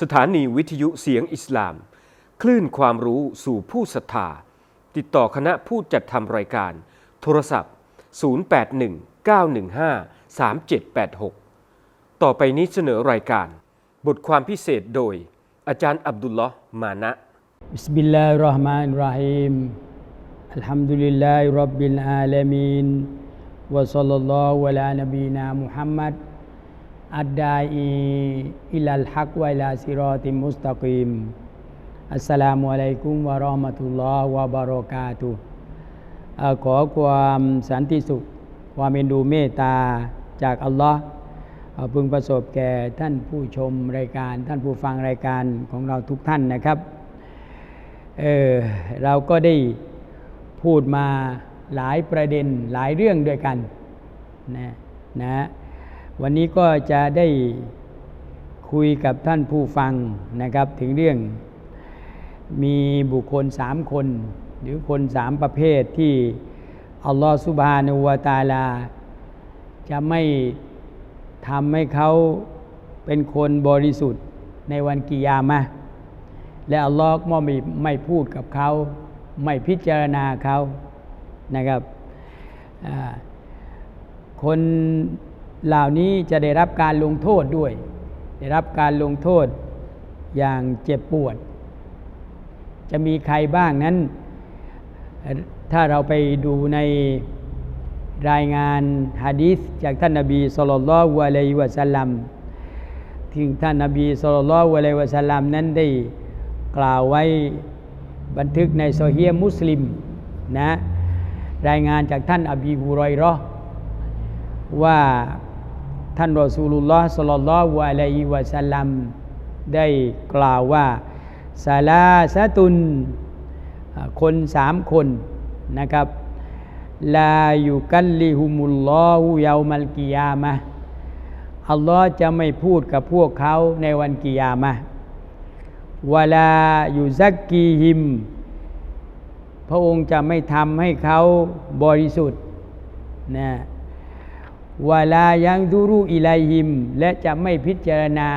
สถานีวิทยุเสียงอิสลาม คลื่นความรู้สู่ผู้ศรัทธา ติดต่อคณะผู้จัดทำรายการ โทรศัพท์ 0819153786 ต่อไปนี้เสนอรายการ บทความพิเศษโดย อาจารย์อับดุลลอฮ์มานะบิสมิลลาฮิรราะห์มานิรราะฮีมอัลฮัมดุลิลลาฮิรับบิลอาลามีนวะซัลลัลลอฮุอะลานบีนามุฮัมมัด อัดดาอีอิลัลฮักไะลาซิรอติมุสตะกิมอัสสลามุอะลัยกุมวะราะห์มะตุลลอฮ์วะบะเราะกาตุขอความสันติสุข ความเมตดูเมตตาจากอัลลอฮ์พึงประสบแก่ท่านผู้ชมรายการ ท่านผู้ฟังรายการของเราทุกท่านนะครับเออเราก็ได้พูดมาหลายประเด็นหลายเรื่องด้วยกันนะนะ วันนี้ก็จะได้คุยกับท่านผู้ฟังนะครับ ถึงเรื่องมีบุคคลสามคน หรือคนสามประเภทที่อัลลอฮฺสุบฮานุวาตาลา จะไม่ทำให้เขาเป็นคนบริสุทธิ์ในวันกิยามะและอัลลอฮ์ก็ไม่ไม่พูดกับเขา ไม่พิจารณาเขานะครับคน เหล่านี้จะได้รับการลงโทษด้วย ได้รับการลงโทษอย่างเจ็บปวด จะมีใครบ้างนั้น ถ้าเราไปดูในรายงานฮะดีษจากท่านนบีสุลต่านละวะลัยวะสัลลัมที่ท่านนบีสุลต่านละวะลัยวะสัลลัมนั้นได้กล่าวไว้บันทึกในโซเฮียมุสลิมนะรายงานจากท่านอบีฮุรอยราะห์ว่า ท่านรอซูลุลลอฮ์สลลลอฮุอะลัยฮิวะสัลลัมได้กล่าวว่าซาลาสะตุน คนสามคนนะครับลาอยู่กัลลิฮุมุลลอฮุเยามัลกิยามะอัลลอฮ์จะไม่พูดกับพวกเขาในวันกิยามะวลาอยู่ซักกีหิม พระองค์จะไม่ทำให้เขาบริสุทธิ์นะ วลายังดูรุอิไลหิม และจะไม่พิจารณา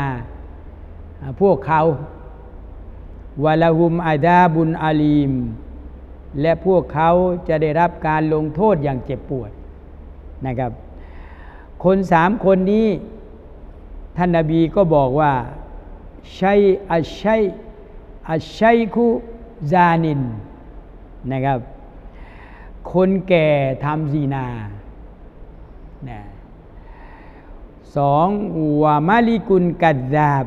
พวกเขาวลาหุมอาดาบุนอาลีม และพวกเขาจะได้รับการลงโทษอย่างเจ็บปวดนะครับ คนสามคนนี้ ท่านนาบีก็บอกว่าชัยอัชชัยอัชชัยคุซานินนะครับ คนแก่ทำซีนานะ สองวามาลิกุลกัดดาบ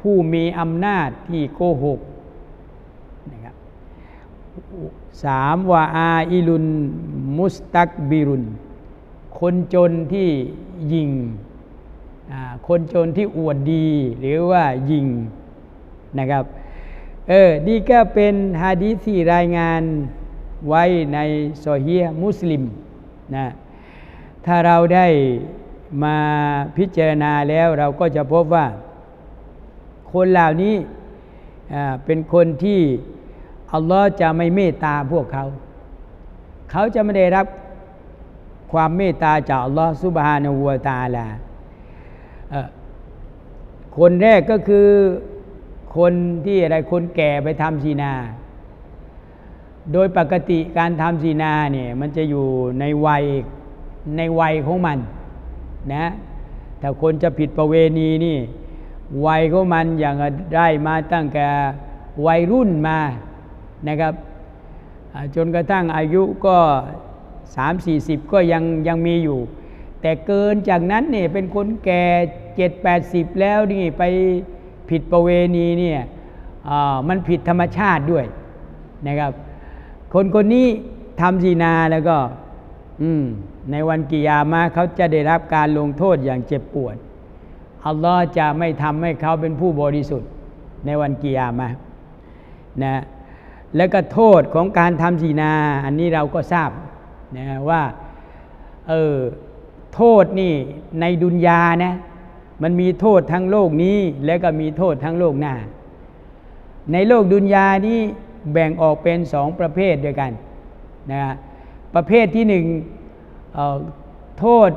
ผู้มีอำนาจที่โกหกนะครับสามวาอาอิลุนมุสตักบิรุน คนจนที่ยิง คนจนที่อวดดีหรือว่ายิงนะครับเออนี่ก็เป็นฮะดีที่รายงานไว้ในโซเฮียมุสลิมนะถ้าเราได้ มาพิจารณาแล้วเราก็จะพบว่า คนเหล่านี้เป็นคนที่อัลลอฮ์จะไม่เมตตาพวกเขา เขาจะไม่ได้รับความเมตตาจากอัลลอฮ์ซุบฮานะฮูวะตาลาคนแรกก็คือคนที่อะไรคนแก่ไปทำซีนา โดยปกติการทำซีนาเนี่ยมันจะอยู่ในวัยในวัยของมัน นะถ้าคนจะผิดประเวณีนี่วัยของมันอย่างได้มาตั้งแต่วัยรุ่นมานะครับจนกระทั่งอายุก็ 3-40 ก็ยังยังมีอยู่ แต่เกินจากนั้นเนี่ยเป็นคนแก่เจ็ดแปดสิบแล้วนี่ไปผิดประเวณีเนี่ยมันผิดธรรมชาติด้วยนะครับ คนคนนี้ทำซีนาแล้วก็ อืม ในวันกิยามะเขาจะได้รับการลงโทษอย่างเจ็บปวด อัลลอฮ์จะไม่ทำให้เขาเป็นผู้บริสุทธิ์ในวันกิยามะนะแล้วก็โทษของการทำซีนา อันนี้เราก็ทราบนะว่าเออโทษนี่ในดุนยานะมันมีโทษทั้งโลกนี้ แล้วก็มีโทษทั้งโลกหน้า ในโลกดุนยานี้แบ่งออกเป็นสองประเภทด้วยกันนะประเภทที่หนึ่ง โทษ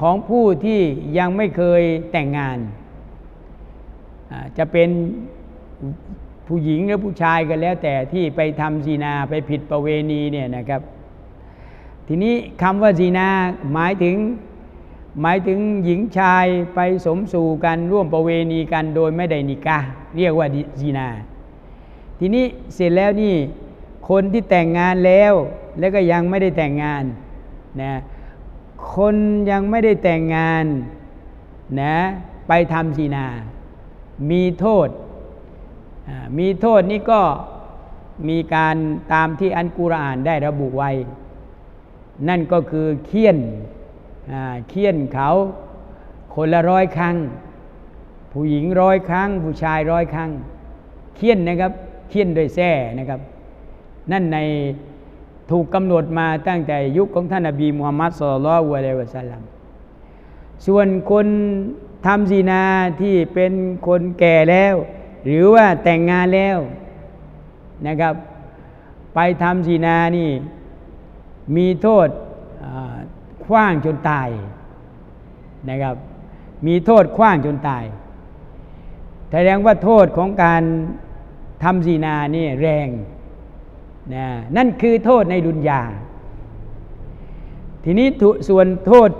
ของผู้ที่ยังไม่เคยแต่งงาน จะเป็นผู้หญิงหรือผู้ชายก็แล้ว แต่ที่ไปทำซีนาไปผิดประเวณีเนี่ยนะครับ ทีนี้คำว่าซีนาหมายถึงหมายถึงหญิงชายไปสมสู่กันร่วมประเวณีกันโดยไม่ได้นิกาเรียกว่าซีนา ทีนี้เสร็จแล้วนี่คนที่แต่งงานแล้ว แล้วก็ยังไม่ได้แต่งงานนะ คนยังไม่ได้แต่งงานนะไปทำซีนา มีโทษ มีโทษนี่ก็มีการตามที่อันกุรอานได้ระบุไว้ นั่นก็คือเคี่ยนเคี่ยนเขาคนละร้อยครั้ง ผู้หญิงร้อยครั้ง ผู้ชายร้อยครั้ง เคี่ยนนะครับ เคี่ยนด้วยแส้นะครับ นั่นใน ถูกกำหนดมาตั้งแต่ยุคของท่านนบีมุฮัมมัดสุลลัลลอฮุอะลัยฮิวะสัลลัมส่วนคนทำซีนาที่เป็นคนแก่แล้ว หรือว่าแต่งงานแล้วนะครับ ไปทำซีนานี่มีโทษอ่าขว้างจนตายนะครับ มีโทษขว้างจนตายแสดงว่าโทษของการทำซีนานี่แรง นะนั่นคือโทษในดุนยา ทีนี้ส่วนโทษ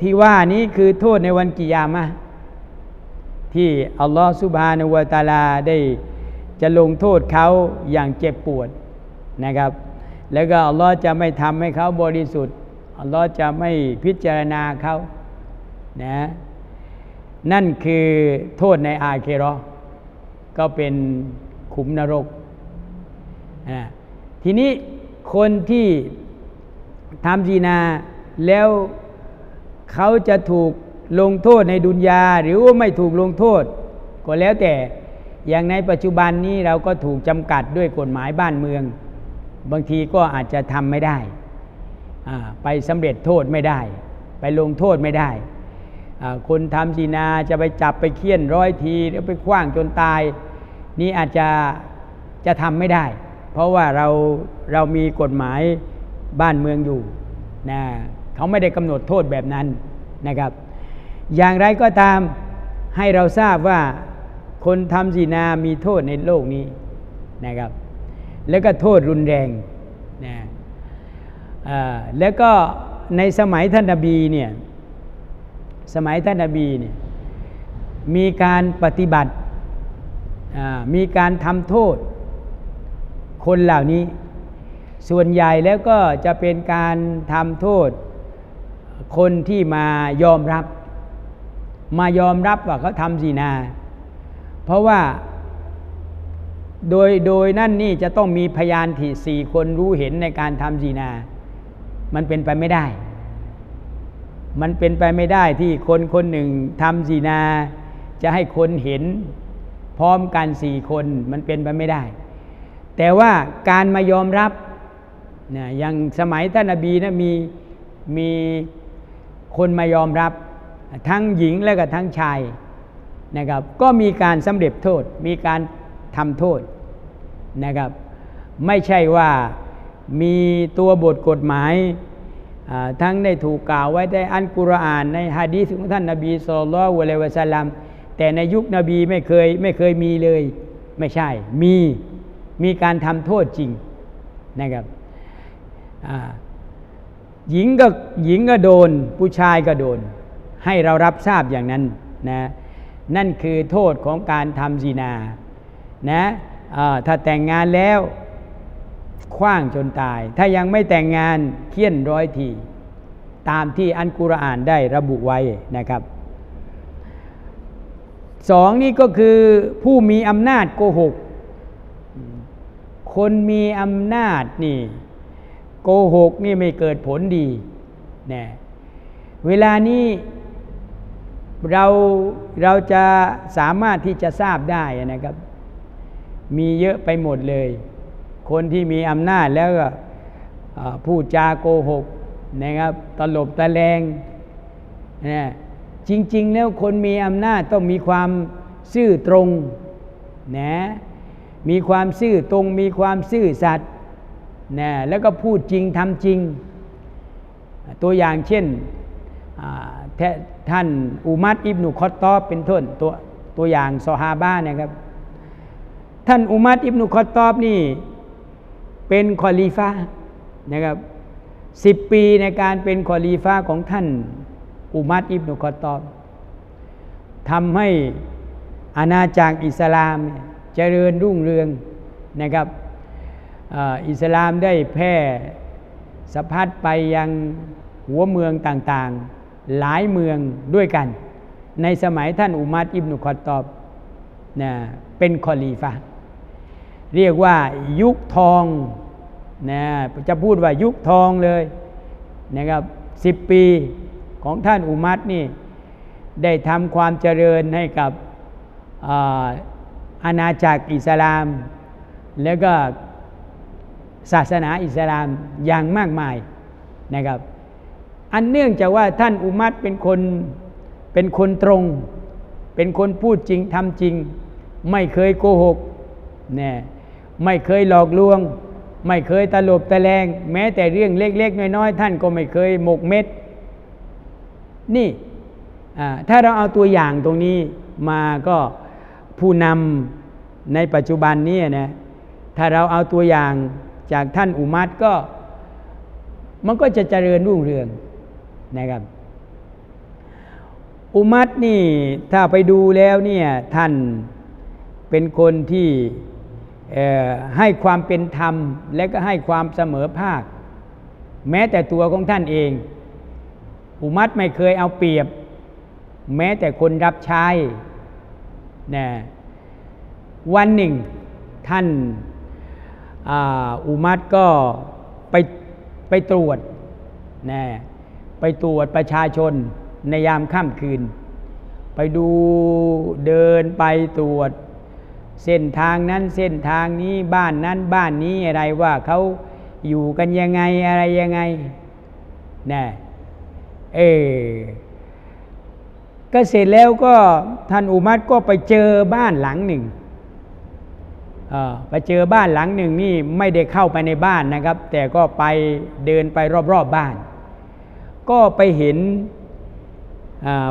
ที่ว่านี้คือโทษในวันกิยามะที่อัลลอฮฺสุบฮานาวตาลาได้จะลงโทษเขาอย่างเจ็บปวดนะครับ แล้วก็อัลลอฮ์จะไม่ทำให้เขาบริสุทธิ์อัลลอฮ์จะไม่พิจารณาเขานะนั่นคือโทษในอาเครอก็เป็นขุมนรกนะ ทีนี้คนที่ทำจีนาแล้วเขาจะถูกลงโทษในดุนยา หรือว่าไม่ถูกลงโทษ ก็แล้วแต่อย่างในปัจจุบันนี้เราก็ถูกจำกัดด้วยกฎหมายบ้านเมือง บางทีก็อาจจะทำไม่ได้ ไปสำเร็จโทษไม่ได้ ไปลงโทษไม่ได้คนทำจีนาจะไปจับไปเคี่ยนร้อยทีแล้วไปคว้างจนตาย นี่อาจจะจะทำไม่ได้ เพราะว่าเราเรามีกฎหมายบ้านเมืองอยู่นะเขาไม่ได้กำหนดโทษแบบนั้นนะครับ อย่างไรก็ตามให้เราทราบว่าคนทำสีนามีโทษในโลกนี้นะครับ แล้วก็โทษรุนแรงนะแล้วก็ในสมัยท่านนบีเนี่ยสมัยท่านนบีเนี่ยมีการปฏิบัติมีการทำโทษ คนเหล่านี้ ส่วนใหญ่แล้วก็จะเป็นการทำโทษ คนที่มายอมรับ มายอมรับว่าเขาทำสีนา เพราะว่าโดยโดยนั่นนี่จะต้องมีพยานที่สี่คนรู้เห็นในการทำสีนา มันเป็นไปไม่ได้ มันเป็นไปไม่ได้ที่คนคนหนึ่งทำสีนา จะให้คนเห็นพร้อมกันสี่คนมันเป็นไปไม่ได้ แต่ว่าการมายอมรับนะอย่างสมัยท่านนบีนะมีมีคนมายอมรับ ทั้งหญิงและก็ทั้งชายนะครับก็มีการสำเร็จโทษ มีการทำโทษนะครับไม่ใช่ว่ามีตัวบทกฎหมายทั้งได้ถูกกล่าวไว้ในอันกุรอานในฮะดีษของท่านนบีสุลต่านลวะเลวะสัลลัมแต่ในยุคนบีไม่เคยไม่เคยมีเลย ไม่ใช่มี มีการทำโทษจริงนะครับหญิงก็หญิงก็โดน ผู้ชายก็โดน ให้เรารับทราบอย่างนั้นนะนั่นคือโทษของการทำซีนานะถ้าแต่งงานแล้วคว้างจนตาย ถ้ายังไม่แต่งงานเคี่ยนร้อยที ตามที่อันกุรอานได้ระบุไว้นะครับสองนี่ก็คือผู้มีอำนาจโกหก คนมีอำนาจนี่ โกหกนี่ไม่เกิดผลดีนะเวลานี้เราเราจะสามารถที่จะทราบได้นะครับ มีเยอะไปหมดเลย คนที่มีอำนาจแล้วก็พูดจาโกหกนะครับตลบตะแลงนะจริง ๆ แล้วคนมีอำนาจต้องมีความซื่อตรงนะ มีความซื่อตรงมีความซื่อสัตย์นะแล้วก็พูดจริงทำจริง ตัวอย่างเช่นท่านอุมัดอิบนุคอตตอบเป็นต้นตัวตัวอย่างซอฮาบ้านะครับ ท่านอุมัดอิบนุคอตตอบนี่เป็นคอลีฟ้านะครับสิบปีในการเป็นคอลีฟ้าของท่านอุมัดอิบนุคอตตอบทำให้อาณาจักรอิสลามเนี่ย จริญรุ่งเรืองนะครับอิสลามได้แพร่สะพัดไปยังหัวเมืองต่างๆ หลายเมืองด้วยกัน ในสมัยท่านอุมัดอิบนุคอตตอบนะเป็นคอลีฟาเรียกว่ายุคทองนะจะพูดว่ายุคทองเลยนะครับสิบปีของท่านอุมัตนี่ได้ทำความเจริญให้กับ อาณาจักรอิสลาม แล้วก็ศาสนาอิสลามอย่างมากมายนะครับ อันเนื่องจากว่าท่านอุมัตเป็นคนเป็นคนตรง เป็นคนพูดจริงทำจริง ไม่เคยโกหกเนี่ยไม่เคยหลอกลวง ไม่เคยตลบตะแลง แม้แต่เรื่องเล็ก ๆ น้อยๆท่านก็ไม่เคยหมกเม็ด นี่ถ้าเราเอาตัวอย่างตรงนี้มาก็ ผู้นำในปัจจุบันนี้นะถ้าเราเอาตัวอย่างจากท่านอุมัตก็ มันก็จะเจริญรุ่งเรืองนะครับ อุมัตนี่ถ้าไปดูแล้วเนี่ยท่านเป็นคนที่ให้ความเป็นธรรม และก็ให้ความเสมอภาค แม้แต่ตัวของท่านเอง อุมัตไม่เคยเอาเปรียบ แม้แต่คนรับใช้ นะวันหนึ่งท่านอาอุมัตก็ไปไปตรวจนะไปตรวจประชาชนในยามค่ำคืน ไปดูเดินไปตรวจ เส้นทางนั้นเส้นทางนี้บ้านนั้นบ้านนี้อะไรว่าเขาอยู่กันยังไงอะไรยังไงนะเออ ก็เสร็จแล้วก็ท่านอุมัตก็ไปเจอบ้านหลังหนึ่งไปเจอบ้านหลังหนึ่งนี่ไม่ได้เข้าไปในบ้านนะครับ แต่ก็ไปเดินไปรอบๆบบ้าน ก็ไปเห็น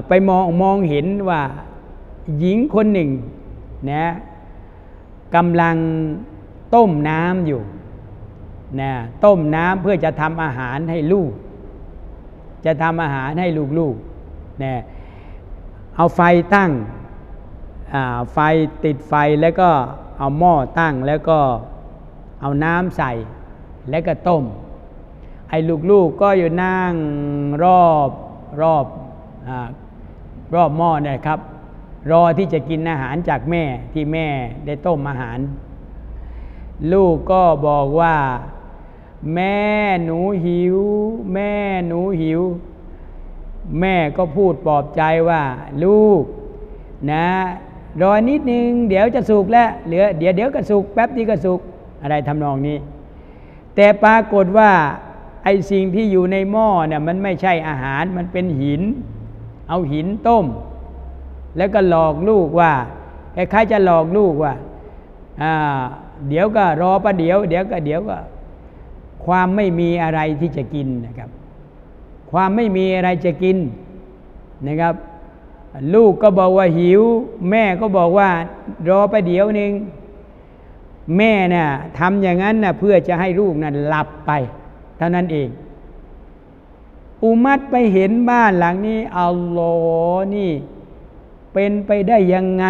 ไปมองมองเห็นว่าหญิงคนหนึ่งนะกำลังต้มน้ำอยู่นะต้มน้ำเพื่อจะทำอาหารให้ลูก จะทำอาหารให้ลูกๆนะ เอาไฟตั้งไฟติดไฟแล้วก็เอาหม้อตั้งแล้วก็เอาน้ำใส่แล้วก็ต้ม ไอ้ลูกๆก็อยู่นั่งรอบรอบอรอบหม้อเนี่ยครับ รอที่จะกินอาหารจากแม่ที่แม่ได้ต้มอาหาร ลูกก็บอกว่า แม่หนูหิว แม่หนูหิว แม่ก็พูดปลอบใจว่าลูกนะรอนิดนึง เดี๋ยวจะสุกแล้วเหลือเดี๋ยวเดี๋ยวก็สุกแป๊บที่ก็สุกอะไรทำนองนี้ แต่ปรากฏว่าไอ้สิ่งที่อยู่ในหม้อเนี่ยมันไม่ใช่อาหารมันเป็นหิน เอาหินต้ม แล้วก็หลอกลูกว่าคล้ายๆจะหลอกลูกว่าอ่าเดี๋ยวก็รอประเดี๋ยว เดี๋ยวก็เดี๋ยวก็ ความไม่มีอะไรที่จะกินนะครับ ความไม่มีอะไรจะกินนะครับ ลูกก็บอกว่าหิว แม่ก็บอกว่ารอไปเดี๋ยวหนึ่งแม่น่ะทำอย่างนั้นน่ะเพื่อจะให้ลูกนั้นหลับไป เท่านั้นเอง อุมัดไปเห็นบ้านหลังนี้อัลลอฮ์นี่ เป็นไปได้ยังไง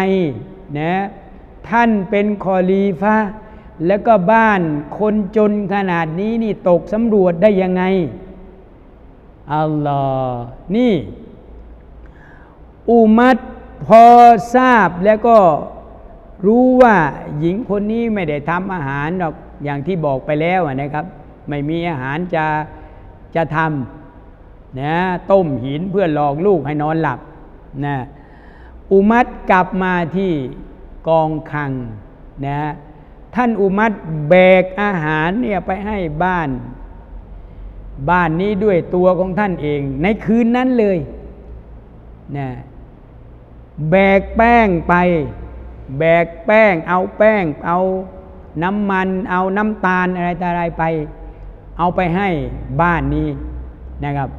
นะท่านเป็นคอลีฟาแล้วก็บ้านคนจนขนาดนี้นี่ตกสำรวจได้ยังไง อัลลอฮ์นี่ อุมัดพอทราบแล้วก็รู้ว่าหญิงคนนี้ไม่ได้ทำอาหารหรอกอย่างที่บอกไปแล้วนะครับ ไม่มีอาหารจะจะทำนะต้มหินเพื่อหลอกลูกให้นอนหลับนะอุมัดกลับมาที่กองคังนะท่านอุมัดแบกอาหารเนี่ยไปให้บ้าน บ้านนี้ด้วยตัวของท่านเอง ในคืนนั้นเลยนะแบกแป้งไป แบกแป้ง เอาแป้ง เอาน้ำมัน เอาน้ำตาลอะไรต่ออะไรไป เอาไปให้บ้านนี้นะครับ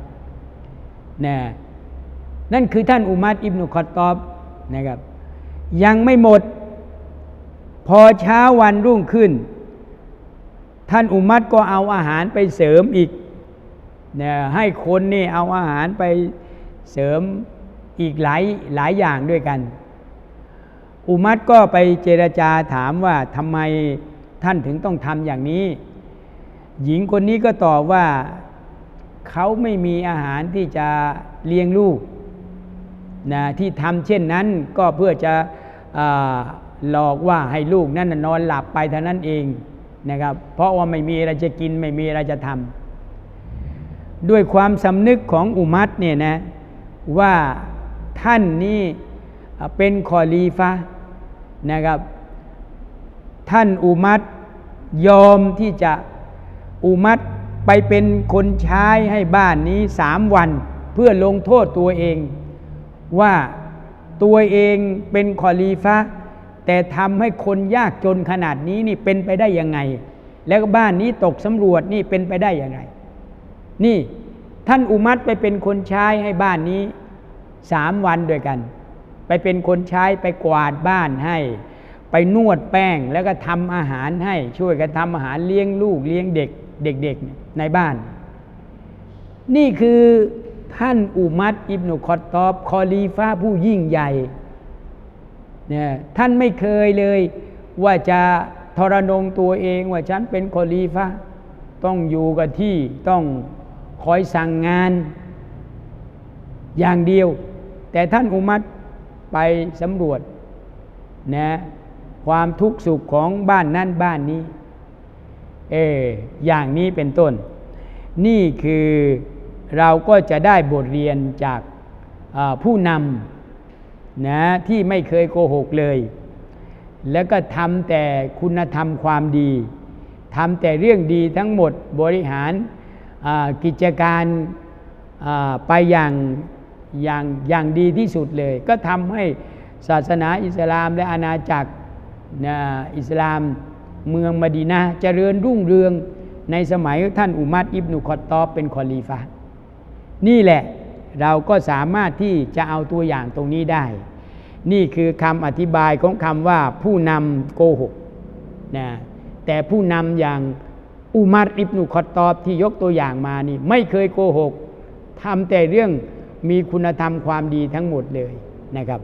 นะนั่นคือท่านอุมัดอิบนุคอตตอบนะครับ ยังไม่หมด พอเช้าวันรุ่งขึ้น ท่านอุมัตก็เอาอาหารไปเสริมอีก ให้คนนี่เอาอาหารไปเสริมอีกหลายหลายอย่างด้วยกัน อุมัตก็ไปเจรจาถามว่าทำไมท่านถึงต้องทำอย่างนี้ หญิงคนนี้ก็ตอบว่าเขาไม่มีอาหารที่จะเลี้ยงลูกนะที่ทำเช่นนั้นก็เพื่อจะอาหลอกว่าให้ลูกนั้นน่ะนอนหลับไปเท่านั้นเองนะครับ เพราะว่าไม่มีอะไรจะกินไม่มีอะไรจะทำ ด้วยความสำนึกของอุมัตเนี่ยนะว่าท่านนี่เป็นคอลีฟะนะครับ ท่านอุมัตยอมที่จะอุมัตไปเป็นคนใช้ให้บ้านนี้สามวัน เพื่อลงโทษตัวเอง ว่าตัวเองเป็นคอลีฟะแต่ทำให้คนยากจนขนาดนี้นี่เป็นไปได้ยังไง แล้วบ้านนี้ตกสำรวจนี่เป็นไปได้ยังไง นี่ท่านอุมัตไปเป็นคนใช้ให้บ้านนี้สามวันด้วยกัน ไปเป็นคนใช้ไปกวาดบ้านให้ ไปนวดแป้งแล้วก็ทำอาหารให้ช่วยกันทำอาหารเลี้ยงลูกเลี้ยงเด็กเด็กๆในบ้าน นี่คือท่านอุมัตอิบนุคอตตอบคอลีฟ้าผู้ยิ่งใหญ่เนี่ยท่านไม่เคยเลยว่าจะทรนงตัวเองว่าฉันเป็นคอลีฟ้าต้องอยู่กับที่ต้อง คอยสั่งงานอย่างเดียว แต่ท่านอุมัตไปสำรวจนะความทุกข์สุขของบ้านนั้นบ้านนี้เอออย่างนี้เป็นต้น นี่คือเราก็จะได้บทเรียนจากผู้นำนะที่ไม่เคยโกหกเลย แล้วก็ทำแต่คุณธรรมความดีทำแต่เรื่องดีทั้งหมดบริหาร กิจการไปอย่างอย่างอย่างดีที่สุดเลย ก็ทำให้ศาสนาอิสลามและอาณาจักรอิสลามเมืองมดีนาเจริญรุ่งเรืองในสมัยท่านอุมัดอิบนุคอตตอบเป็นคอลีฟะนี่แหละเราก็สามารถที่จะเอาตัวอย่างตรงนี้ได้ นี่คือคำอธิบายของคำว่าผู้นำโกหกนะแต่ผู้นำอย่าง อุมัดอิบนุคอตอบที่ยกตัวอย่างมานี่ ไม่เคยโกหกทำแต่เรื่องมีคุณธรรมความดีทั้งหมดเลยนะครับ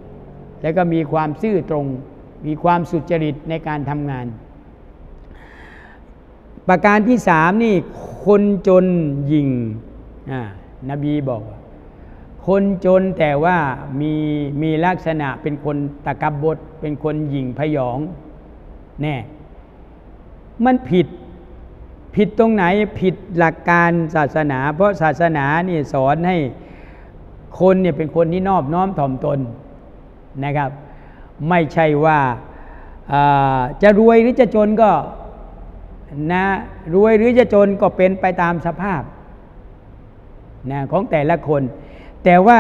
แล้วก็มีความซื่อตรง มีความสุจริตในการทำงาน ประการที่สามนี่ คนจนยิงนบีบอก คนจนแต่ว่ามีมีลักษณะเป็นคนตะกบบดเป็นคนหยิ่งพยองแน่มันผิด ผิดตรงไหนผิดหลักการศาสนา เพราะศาสนานี่สอนให้คนเนี่ยเป็นคนที่นอบน้อมถ่อมตนนะครับ ไม่ใช่ว่าจะรวยหรือจะจนก็นะรวยหรือจะจนก็เป็นไปตามสภาพนะของแต่ละคน แต่ว่า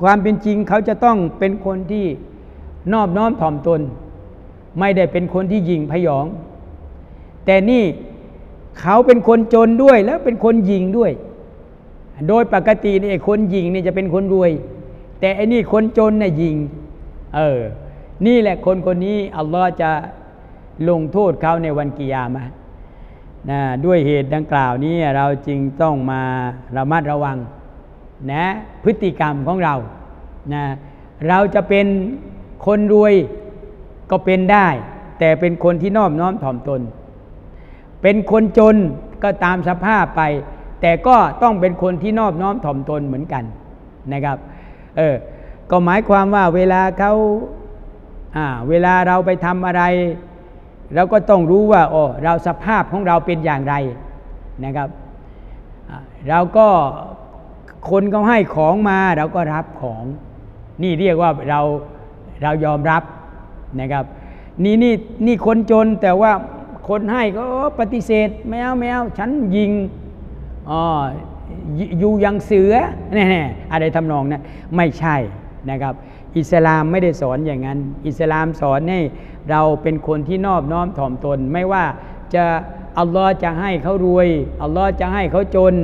ความเป็นจริงเขาจะต้องเป็นคนที่นอบน้อมถ่อมตน ไม่ได้เป็นคนที่ยิงพยอง แต่นี่เขาเป็นคนจนด้วยแล้วเป็นคนยิงด้วย โดยปกตินี่คนยิงเนี่ยจะเป็นคนรวย แต่อันนี้คนจนน่ะยิง เออ นี่แหละคนคนนี้อัลลอฮ์จะลงโทษเขาในวันกิยามะนะด้วยเหตุดังกล่าวนี้เราจึงต้องมาระมัดระวังนะพฤติกรรมของเรานะเราจะเป็นคนรวยก็เป็นได้ แต่เป็นคนที่นอบน้อมถ่อมตน เป็นคนจนก็ตามสภาพไป แต่ก็ต้องเป็นคนที่นอบน้อมถ่อมตนเหมือนกันนะครับเออก็หมายความว่าเวลาเขาอ่าเวลาเราไปทำอะไร เราก็ต้องรู้ว่าโอ้เราสภาพของเราเป็นอย่างไรนะครับเราก็คนเขาให้ของมาเราก็รับของ นี่เรียกว่าเราเรายอมรับนะครับนี่นี่นี่คนจนแต่ว่า คนให้ก็ปฏิเสธไม่เอาไม่เอาฉันยิงอ๋ออยู่ยังเสือแน่อะไรทำนองนั้นไม่ใช่นะครับ อิสลามไม่ได้สอนอย่างนั้น อิสลามสอนให้เราเป็นคนที่นอบน้อมถ่อมตน ไม่ว่าจะอัลลอฮ์จะให้เขารวยอัลลอฮ์จะให้เขาจน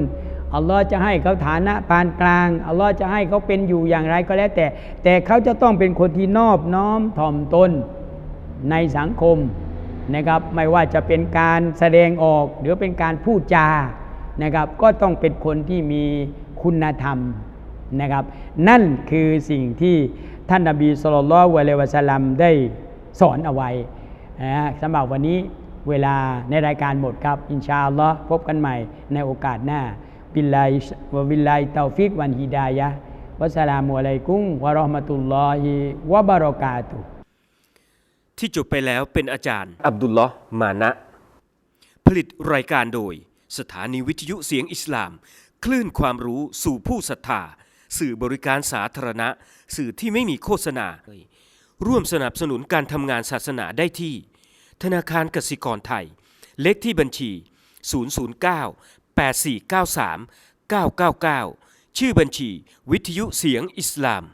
อัลลอฮ์จะให้เขาฐานะปานกลางอัลลอฮ์จะให้เขาเป็นอยู่อย่างไรก็แล้วแต่ แต่เขาจะต้องเป็นคนที่นอบน้อมถ่อมตนในสังคม นะครับไม่ว่าจะเป็นการแสดงออกหรือเป็นการพูดจานะครับ ก็ต้องเป็นคนที่มีคุณธรรมนะครับ นั่นคือสิ่งที่ท่านนบีสุลต่านละวะเลวะสลัมได้สอนเอาไว้นะฮะสำหรับวันนี้เวลาในรายการหมดครับ อินชาอัลลอฮ์พบกันใหม่ในโอกาสหน้าบิลลาวะบิลลาเตาฟิกวันฮิดายะวัสสลามุอะลัยกุมวะราะห์มะตุลลอฮิวะบะเราะกาตุฮ์ ที่จบไปแล้วเป็นอาจารย์ อับดุลลอฮ์มานะ ผลิตรายการโดย สถานีวิทยุเสียงอิสลาม คลื่นความรู้สู่ผู้ศรัทธา สื่อบริการสาธารณะ สื่อที่ไม่มีโฆษณา ร่วมสนับสนุนการทำงานศาสนาได้ที่ ธนาคารกสิกรไทย เลขที่บัญชี 009 8493 999 ชื่อบัญชี วิทยุเสียงอิสลาม